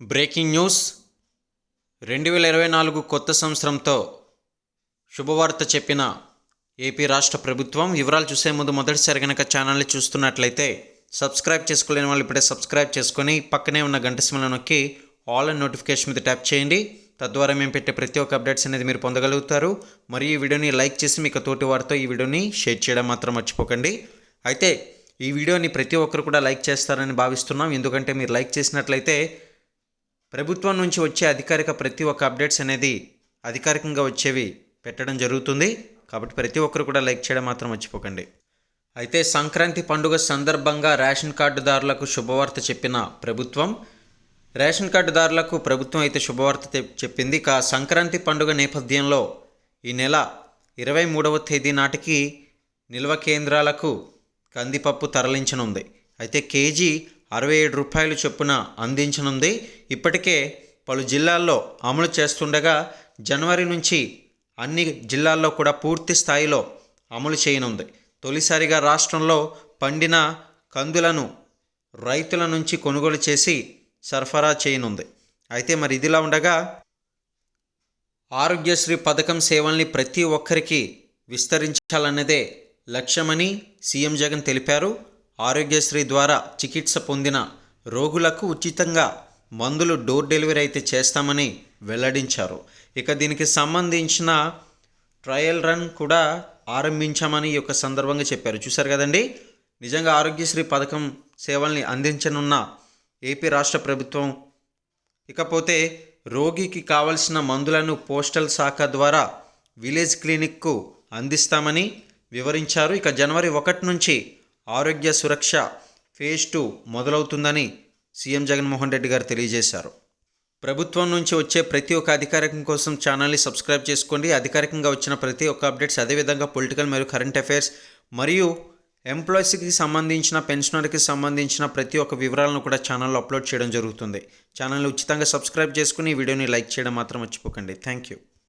Breaking news. రెండు వేల ఇరవై నాలుగు కొత్త సంవత్సరంతో శుభవార్త చెప్పిన ఏపీ రాష్ట్ర ప్రభుత్వం వివరాలు చూసే ముందు మొదటిసారి కనుక ఛానల్ని చూస్తున్నట్లయితే సబ్స్క్రైబ్ చేసుకోలేని వాళ్ళు ఇప్పుడే సబ్స్క్రైబ్ చేసుకొని పక్కనే ఉన్న గంట సిమ్లో నొక్కి ఆల్ అండ్ నోటిఫికేషన్ మీద ట్యాప్ చేయండి. తద్వారా మేము పెట్టే ప్రతి ఒక్క అప్డేట్స్ అనేది మీరు పొందగలుగుతారు. మరియు ఈ వీడియోని లైక్ చేసి మీకు తోటి వారితో ఈ వీడియోని షేర్ చేయడం మాత్రం మర్చిపోకండి. అయితే ఈ వీడియోని ప్రతి ఒక్కరు కూడా లైక్ చేస్తారని భావిస్తున్నాం. ఎందుకంటే మీరు లైక్ చేసినట్లయితే ప్రభుత్వం నుంచి వచ్చే అధికారిక ప్రతి ఒక్క అప్డేట్స్ అనేది అధికారికంగా వచ్చేవి పెట్టడం జరుగుతుంది. కాబట్టి ప్రతి ఒక్కరు కూడా లైక్ చేయడం మాత్రం మర్చిపోకండి. అయితే సంక్రాంతి పండుగ సందర్భంగా రేషన్ కార్డుదారులకు శుభవార్త చెప్పిన ప్రభుత్వం రేషన్ కార్డుదారులకు ప్రభుత్వం అయితే శుభవార్త చెప్పింది. కా సంక్రాంతి పండుగ నేపథ్యంలో ఈ నెల ఇరవై మూడవ తేదీ నాటికి నిల్వ కేంద్రాలకు కందిపప్పు తరలించనుంది. అయితే కేజీ అరవై ఏడు రూపాయలు చొప్పున అందించనుంది. ఇప్పటికే పలు జిల్లాల్లో అమలు చేస్తుండగా జనవరి నుంచి అన్ని జిల్లాల్లో కూడా పూర్తి స్థాయిలో అమలు చేయనుంది. తొలిసారిగా రాష్ట్రంలో పండిన కందులను రైతుల నుంచి కొనుగోలు చేసి సరఫరా చేయనుంది. అయితే మరి ఇదిలా ఉండగా ఆరోగ్యశ్రీ పథకం సేవల్ని ప్రతి ఒక్కరికి విస్తరించాలన్నదే లక్ష్యమని సీఎం జగన్ తెలిపారు. ఆరోగ్యశ్రీ ద్వారా చికిత్స పొందిన రోగులకు ఉచితంగా మందులు డోర్ డెలివరీ అయితే చేస్తామని వెల్లడించారు. ఇక దీనికి సంబంధించిన ట్రయల్ రన్ కూడా ఆరంభించామని ఈ యొక్క సందర్భంగా చెప్పారు. చూశారు కదండి? నిజంగా ఆరోగ్యశ్రీ పథకం సేవల్ని అందించనున్న ఏపీ రాష్ట్ర ప్రభుత్వం ఇకపోతే రోగికి కావలసిన మందులను పోస్టల్ శాఖ ద్వారా విలేజ్ క్లినిక్కు అందిస్తామని వివరించారు. ఇక జనవరి ఒకటి నుంచి ఆరోగ్య సురక్ష ఫేజ్ టూ మొదలవుతుందని సీఎం జగన్మోహన్ రెడ్డి గారు తెలియజేశారు. ప్రభుత్వం నుంచి వచ్చే ప్రతి ఒక్క అధికారికం కోసం ఛానల్ని సబ్స్క్రైబ్ చేసుకోండి. అధికారికంగా వచ్చిన ప్రతి ఒక్క అప్డేట్స్ అదేవిధంగా పొలిటికల్ మరియు కరెంట్ అఫైర్స్ మరియు ఎంప్లాయీస్కి సంబంధించిన పెన్షనర్కి సంబంధించిన ప్రతి ఒక్క వివరాలను కూడా ఛానల్లో అప్లోడ్ చేయడం జరుగుతుంది. ఛానల్ని ఉచితంగా సబ్స్క్రైబ్ చేసుకుని ఈ వీడియోని లైక్ చేయడం మాత్రం మర్చిపోకండి. Thank you.